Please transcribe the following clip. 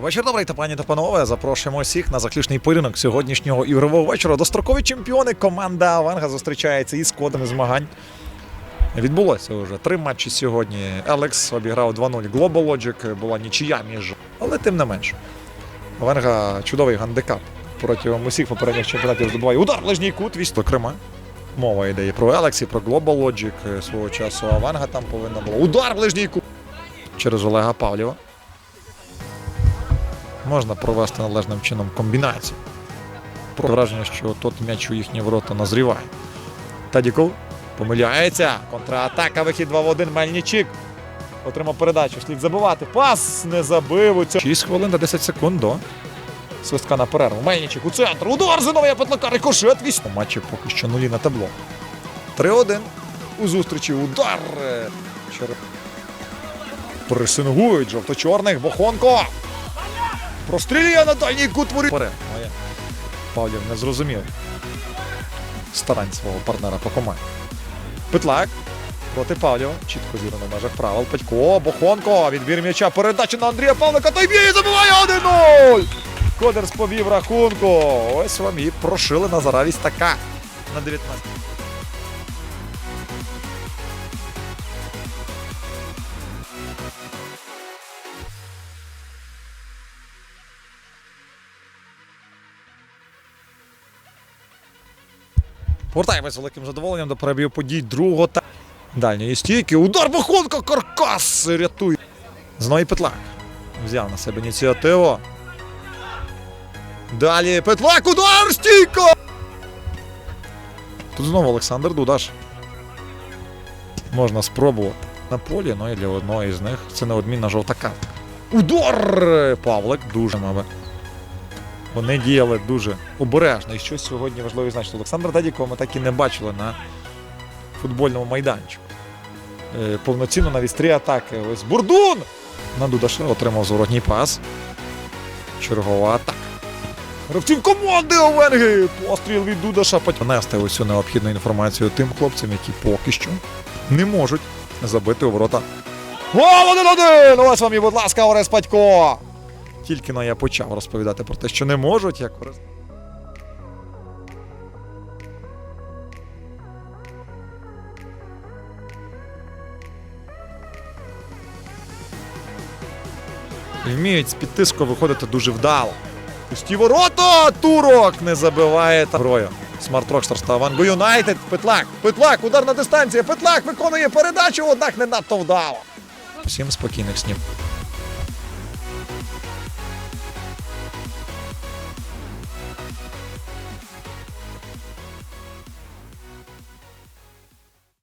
Вечір добрий та пані та панове. Запрошуємо всіх на заключний поєдинок сьогоднішнього ігрового вечора. Дострокові чемпіони команда Аванга зустрічається із кодами змагань. Відбулося вже три матчі сьогодні. Елекс обіграв 2-0 Global Logic, була нічия між. Але тим не менш. Аванга чудовий гандикап протягом усіх попередніх чемпіонатів здобуває удар ближній кут, вісь Крима. Мова йде і про Елекс, і про Global Logic. Свого часу Аванга там повинна була. Удар ближній кут через Олега Павлєва можна провести належним чином комбінацію. Про враження, що тот м'яч у їхні ворота назріває. Тадіков помиляється. Контратака, вихід 2 в 1. Мельничик. Отримав передачу. Слід забивати. Пас не забив. у цьому. 6 хвилин та 10 секунд до свистка на перерву. Мельничик у центр. Удар Зиновія Петлака. Рикошет. Вісь. У матчі поки що нулі на табло. 3-1. У зустрічі удар. Череп. Пресингують жовто-чорних. Бохонко. Прострілює на дальній кут воріт. Павлів не зрозумів старань свого партнера по команді. Петлак проти Павлєва. Чітко зірано в межах правил. Петько, Бохонко. Відбір м'яча. Передача на Андрія Павлика. Той б'є і забиває 1-0. Кодерс повів рахунку. Ось вам і прошили Назара така на 19. Повертаємось з великим задоволенням до перебігу подій другого та дальньої стійки. Удар Бахонко, каркас рятує. Знову Петлак. Взяв на себе ініціативу. Далі Петлак, удар, стійка! Тут знову Олександр Дудаш. Можна спробувати на полі, ну і для одного із них це неодмінна жовта картка. Удар! Павлик дуже мабуть. Вони діяли дуже обережно. І що сьогодні важливо відзначити. Олександра Дадікова ми так і не бачили на футбольному майданчику. Е, повноцінно навіть три атаки. Ось Бурдун! На Дудаша отримав зворотній пас. Чергова атака. Гравців команди Овенги! Постріл від Дудаша. Понести ось цю необхідну інформацію тим хлопцям, які поки що не можуть забити у ворота. Гол один-один! Ось вам і, будь ласка, Орес Патько! Тільки но я почав розповідати про те, що не можуть, як. Вміють з-під тиску виходити дуже вдало. Пусті ворота! Турок не забиває та грою. Смарт Рокстар став Ванго Юнайтед. Петлак. Петлак, ударна дистанція. Петлак виконує передачу, однак не надто вдало. Всім спокійних снів.